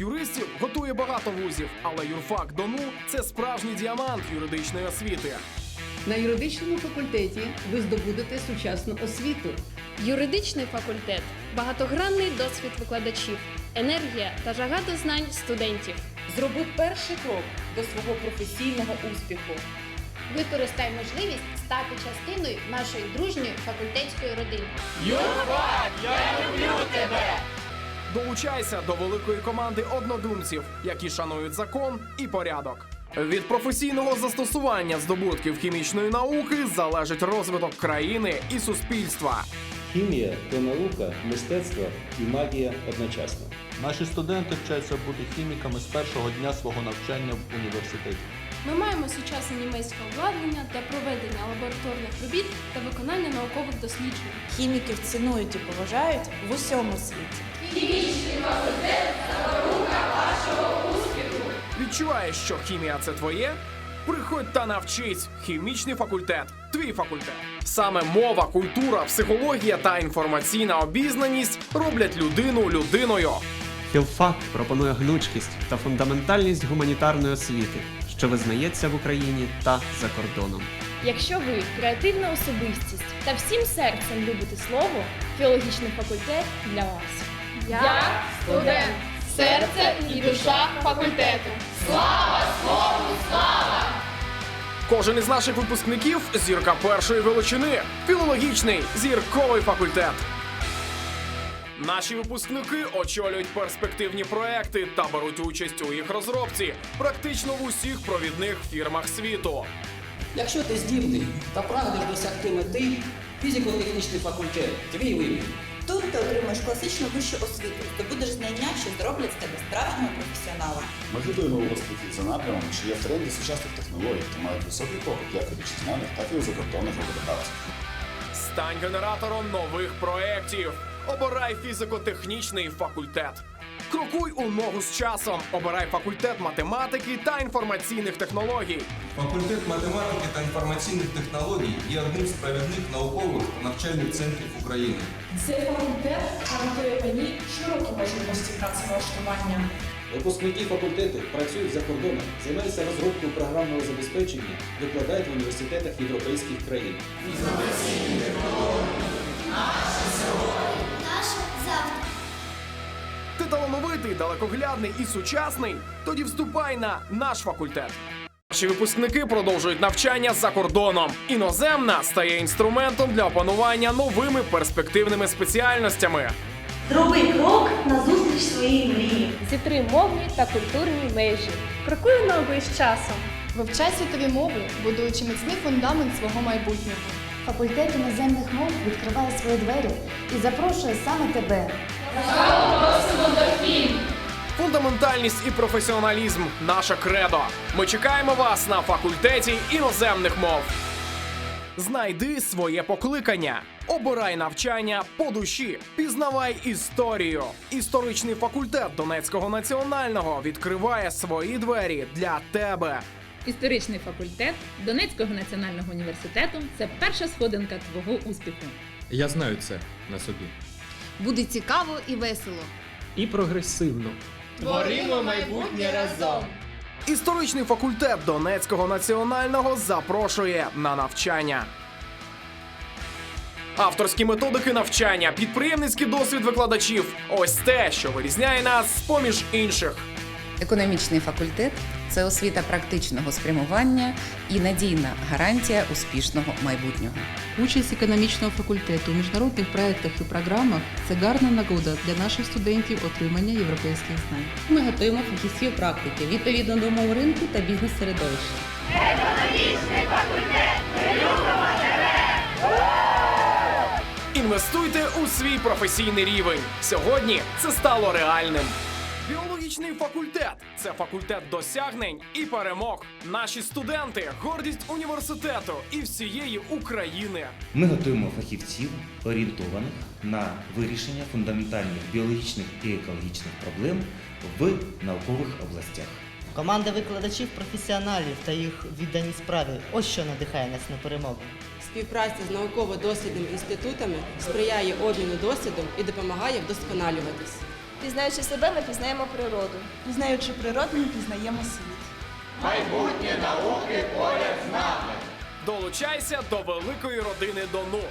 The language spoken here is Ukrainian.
Юристів готує багато вузів, але юрфак ДОНУ це справжній діамант юридичної освіти. На юридичному факультеті ви здобудете сучасну освіту. Юридичний факультет багатогранний досвід викладачів, енергія та жага до знань студентів. Зроби перший крок до свого професійного успіху. Використай можливість стати частиною нашої дружньої факультетської родини. Долучайся до великої команди однодумців, які шанують закон і порядок. Від професійного застосування здобутків хімічної науки залежить розвиток країни і суспільства. Хімія то наука, мистецтво і магія одночасно. Наші студенти вчаться бути хіміками з першого дня свого навчання в університеті. Ми маємо сучасне німецьке обладнання для проведення лабораторних робіт та виконання наукових досліджень. Хіміків цінують і поважають в усьому світі. Хімічний факультет Відчуваєш, що хімія це твоє? Приходь та навчись. Хімічний факультет. Твій факультет. Саме мова, культура, психологія та інформаційна обізнаність роблять людину людиною. Філфак пропонує гнучкість та фундаментальність гуманітарної освіти, що визнається в Україні та за кордоном. Якщо ви креативна особистість та всім серцем любите слово, філологічний факультет для вас. Я студент, серце і душа факультету. Слава слову, слава! Кожен із наших випускників зірка першої величини. Філологічний зірковий факультет. Наші випускники очолюють перспективні проекти та беруть участь у їх розробці практично в усіх провідних фірмах світу. Якщо ти здібний та прагнеш досягти мети, фізико-технічний факультет твій вибір. Тут ти отримаєш класичну вищу освіту, здобудеш знання, що зроблять з тебе справжнього професіонала. Ми готуємо випускників за напрямом, що є в тренді сучасних технологій та мають високий попит як у вітчизняних, так і у закордонних роботодавців. Стань генератором нових проєктів. Обирай фізико-технічний факультет. Крокуй у ногу з часом. Обирай факультет математики та інформаційних технологій. Факультет математики та інформаційних технологій є одним з провідних наукових та навчальних центрів України. Цей факультет гарантує мені широкі можливості працевлаштування. Випускники факультету працюють за кордоном, займаються розробкою програмного забезпечення, викладають в університетах європейських країн. Наше завтра. Ти талановитий, далекоглядний і сучасний? Тоді вступай на наш факультет. Наші випускники продовжують навчання за кордоном. Іноземна стає інструментом для опанування новими перспективними спеціальностями. Зроби крок на зустріч своїй мрії. Зітри мовні та культурні межі. Крокуй ногою з часом. Вивчай світові мови, будуючи міцний фундамент свого майбутнього. Факультет іноземних мов відкриває свої двері і запрошує саме тебе. Фундаментальність і професіоналізм наше кредо. Ми чекаємо вас на факультеті іноземних мов. Знайди своє покликання. Обирай навчання по душі. Пізнавай історію. Історичний факультет Донецького національного відкриває свої двері для тебе. Історичний факультет Донецького національного університету це перша сходинка твого успіху. Я знаю це на собі. Буде цікаво і весело. І прогресивно. Творимо майбутнє разом. Історичний факультет Донецького національного запрошує на навчання. Авторські методики навчання, підприємницький досвід викладачів ось те, що вирізняє нас з поміж інших. Економічний факультет це освіта практичного спрямування і надійна гарантія успішного майбутнього. Участь економічного факультету у міжнародних проєктах і програмах це гарна нагода для наших студентів отримання європейських знань. Ми готуємо фахівців практики відповідно до умов ринку та бізнес-середовища. Інвестуйте у свій професійний рівень. Сьогодні це стало реальним. Біологічний факультет це факультет досягнень і перемог. Наші студенти гордість університету і всієї України. Ми готуємо фахівців, орієнтованих на вирішення фундаментальних біологічних і екологічних проблем в наукових областях. Команда викладачів професіоналів та їх віддані справі. Ось що надихає нас на перемогу. Співпраця з науково-дослідними інститутами сприяє обміну досвідом і допомагає вдосконалюватись. Пізнаючи себе, ми пізнаємо природу. Пізнаючи природу, ми пізнаємо світ. Майбутнє науки поряд з нами. Долучайся до великої родини Дону.